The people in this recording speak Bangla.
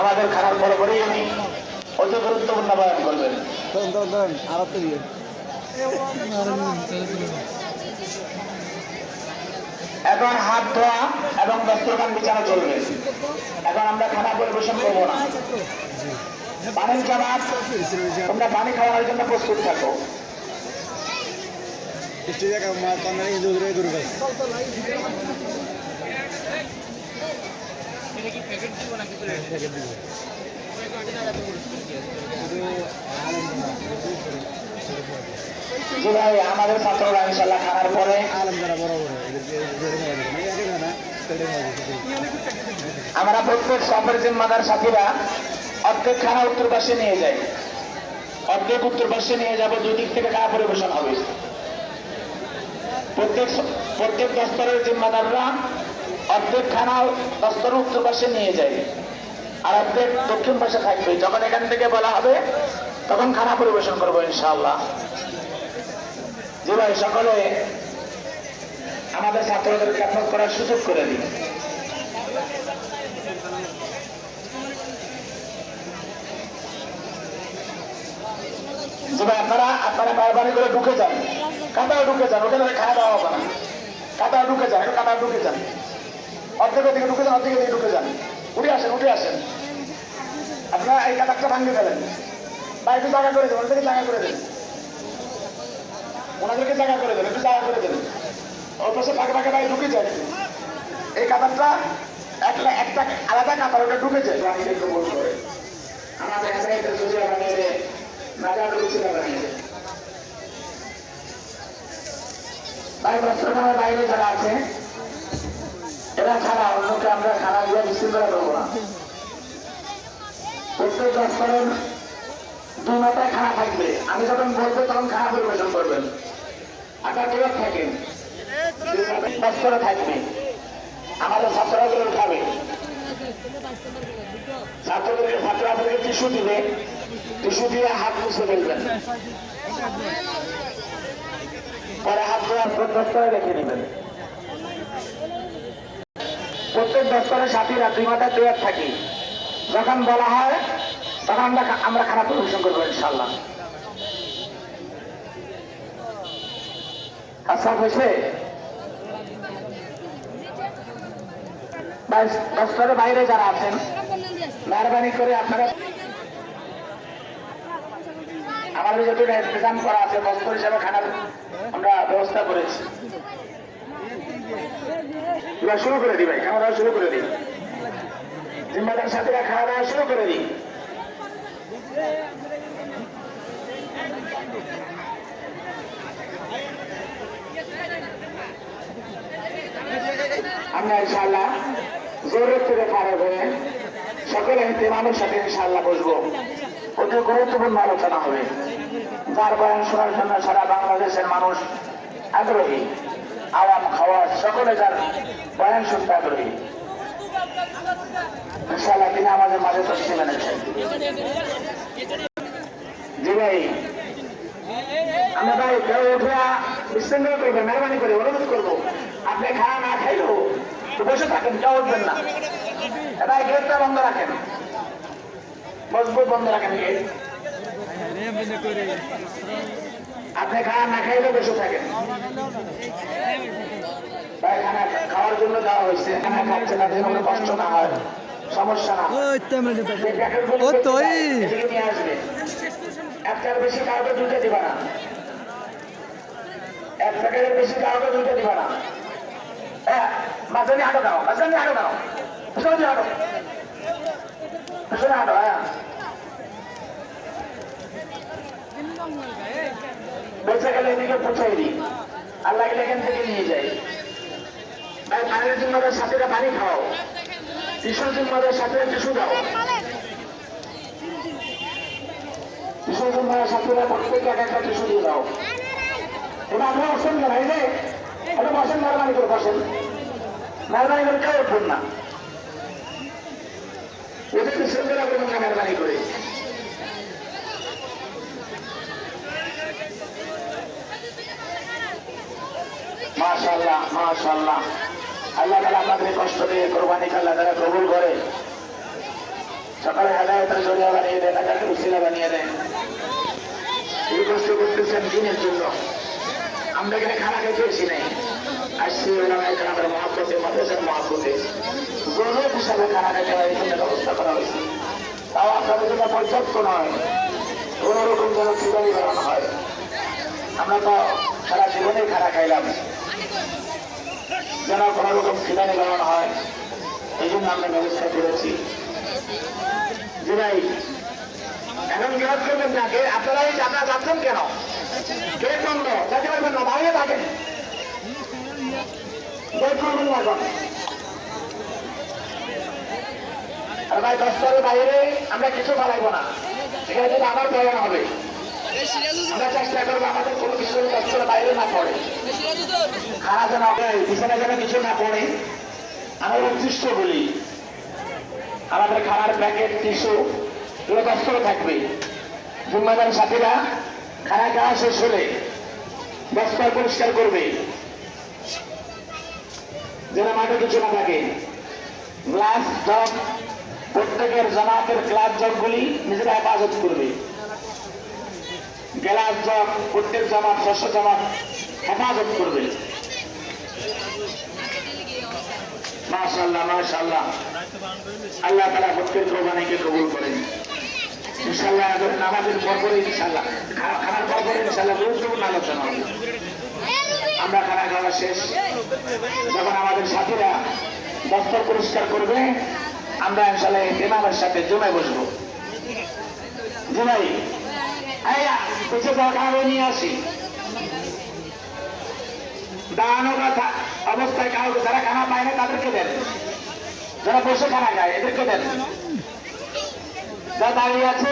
আমাদের খানার পরে পরেই উনি অতি গুরুত্বপূর্ণ বয়ান করবেন। এখন হাত ধোয়া এবং দস্তরখান বিছানা চলবে। এখন আমরা খানা পরিবেশন করব না। পানির জামাত তোমরা পানি খাওয়ানোর জন্য প্রস্তুত থাকো। স্টেজে মাছ আমরা এই দূরে দূরে গাছ যে ভাই আমাদের ছাত্ররা ইনশাল্লাহ খানার পরে আমরা প্রত্যেক সফর জিম্মাদার সাথীরা অর্ধেক খানা উত্তর পাশে নিয়ে যাই। অর্ধেক উত্তর পাশে নিয়ে যাব দুই দিক থেকে খাওয়া পরিবেশন হবে। প্রত্যেক প্রত্যেক দস্তরের জিম্মাদাররা অর্ধেক খানা দস্তর উত্তর পাশে নিয়ে যায় আর অর্ধেক দক্ষিণ পাশে থাকবে। যখন এখান থেকে বলা হবে, তখন খানা পরিবেশন করব ইনশাআল্লাহ। জি ভাই, সকলে আমাদের ছাত্রদের খেদমত করার সুযোগ করে দিন। ভাই, আপনারা আপনারা মেহরবানি করে ঢুকে যান। কাতায় ঢুকে যান, ওখানে খাওয়া দাওয়া হবে না। কাতায় ঢুকে যান কাতায় ঢুকে যান। অর্ধেকের দিকে ঢুকে যান অর্ধেকের দিকে ঢুকে যান। উঠে আসেন উঠে আসেন। আপনারা এই কাতারটা ভাঙিয়ে ফেলেন। বা একটু জায়গা করে দেন ওনাদেরকে জায়গা করে দেন। ওনাদেরকে জায়গা করে দেন, একটু জায়গা করে দেন। ওর পাশে ফাঁকে ফাঁকে ভাই ঢুকে যায়। এই কাতারটা একটা একটা আলাদা কাতার ওটা ঢুকে যায়। বাহিরে কবল করে আমাদের হাতে একটা সোজা বানিয়ে দেয় রাজা ঢুকছিল বানিয়ে দেয় ভাই বস্ত্রখানার বাইরে যারা আছে এরা ছাড়া অন্যকে আমরা খানা দিয়ে বিশৃঙ্খলা করব না। প্রত্যেক বস্ত্রের দুই মাথায় খানা থাকবে। আমি যখন বলব, তখন খানা পরিবেশন করবেন। আপনার কেউ থাকেন? বস্ত্র থাকবে। আমাদের ছাত্ররা গুলো খাবে ছাত্রদেরকে ছাত্রদেরকে টিস্যু দিবে। টিস্যু দিয়ে হাত মুছে ফেলবেন। পরে হাত ধোয়া দস্তরে রেখে নেবেন প্রত্যেক দস্তরের সাথীরা দুই মাথায় তৈরি থাকি। যখন বলা হয়, তখন আমরা আমরা খারাপ পরিবেশন করব ইনশাল্লাহ আচ্ছা হয়েছে? দস্তরের বাইরে যারা আছেন, মেহরবানি করে আপনারা আমাদের যত ইন্তজাম করা আছে দস্তর হিসাবে খানার আমরা ব্যবস্থা করেছি। এবার শুরু করে দিই ভাই, খাওয়া শুরু করে দিই। জিম্মাদার সাথীরা খাওয়া দাওয়া শুরু করে দিই। আমরা ইনশাল্লাহ জরুরত থেকে পারে হয়ে সকলে ইমামের সাথে ইনশাল্লাহ বসবো। অতি গুরুত্বপূর্ণ আলোচনা হবে। যার বয়ান শোনার জন্য সারা বাংলাদেশের মানুষ আগ্রহী। আওয়াম খাওয়া সকলে যার বয়ান শুনতে আগ্রহী। ইনশাল্লাহ তিনি আমাদের মাঝে তসলি মেনেছেন জি ভাই, আমরা ভাই কেউ উঠে বিশৃঙ্খলা করবেন মেহরবানি করে অনুরোধ করব, আপনি খাওয়া না খাইলেও বসে থাকেন, কেউ উঠবেন না। ভাই, গেটটা বন্ধ রাখেন। মজবুত বন্ধ রাখেন গেট। আপনি খাওয়া না খাইলে বসে থাকেন। ভাই খানা খাওয়ার জন্য দেওয়া হয়েছে। খানা খাচ্ছে না যেন কষ্ট না হয়। সমস্যা না। বেশি নিয়ে আসবে। একটার বেশি কাউকে দিবা না। এক প্যাকেটের বেশি কাউকে দুইটা দিবা না। হ্যাঁ মাঝানি হাঁটো দাও মাঝানি হাঁটো দাও। পিছনে হাঁটো। পিছনে হাঁটো হ্যাঁ। বেঁচে গেলে এদিকে পৌঁছাই দিই। আর লাগলে এখান থেকে নিয়ে যাই। ভাই পানির জিম্মাদের সাথীরা পানি খাও। টিসুর জিম্মাদের সাথে টিসু দাও। টিসু জিম্মাদের সাথীরা প্রত্যেক এক একটা টিসু দিয়ে দাও। এবার আপনারা বসেন না, ভাই, রে। এটা বসেন মেহরবানি করে বসেন। মেহরবানি করে কেউ উঠবেন না। করবেন না মেহরবানি করে। মাশাল্লাহ মাশাল্লাহ আল্লাহ তালা আপনাদের কষ্ট দিয়ে কোরবানি আল্লাহ তারা কবুল করে। সকালে হেদায়তের জড়িয়া বানিয়ে দেন এটাকে উশিলা বানিয়ে দেন। এই কষ্ট করতেছেন দিনের জন্য। আমরা এখানে খানা খেতে এসি নাই। আসছি আমাদের মহাপতে মাদ্রাসার মহাপতে গৌরব হিসাবে খানা খেতে হয় জন্য ব্যবস্থা করা হয়েছে। তাও আপনাদের জন্য পর্যাপ্ত নয়। কোন রকম যেন জীবনী বানানো হয়। আমরা তো সারা জীবনে খানা খাইলাম। যেন কোন রকম খিদানি বানানো হয় এই জন্য আমরা ব্যবস্থা করেছি। জি ভাই এখন বিরোধ করবেন না, কে? আপনারা এই আপনারা যাচ্ছেন কেন? কে বন্ধ যেতে পারবেন না, দাঁড়িয়ে থাকেন। বাইরে, আমরা কিছু ফালাইবো না। এখানে যদি আবার প্রয়োজন হবে। আমরা চেষ্টা করব আমাদের কোনো বাইরে না পড়ে। খানা যেন পিছনে যেন কিছু না পড়ে আমরা উদ্দিষ্ট বলি। আমাদের খাবার প্যাকেট টিস্যু এগুলো দস্তর থাকবে। জিম্মাদার সাথীরা খানা খাওয়া শেষ হলে পরিষ্কার করবে। যেন মাঠে কিছু না থাকে। গ্লাস জগ প্রত্যেকের জামাতের গ্লাস জগগুলি নিজেরা হেফাজত করবে। গ্লাস জগ প্রত্যেক জামাত, শস্য জামাত হেফাজত করবে আল্লাহ নামাজের আমরা যখন আমাদের সাথীরা পরিষ্কার করবে, আমরা ইনশাল্লাহ ইমামের সাথে জমে বসবো। জুমাই? আয়া! পিছিয়ে যাওয়া খাওয়া নিয়ে আসি। দাঁড়ানো কথা অবস্থায় কাউকে যারা খানা পায় না, তাদেরকে দেন। যারা বসে খানা খায়, এদেরকে দেন। যারা দাঁড়িয়ে আছে।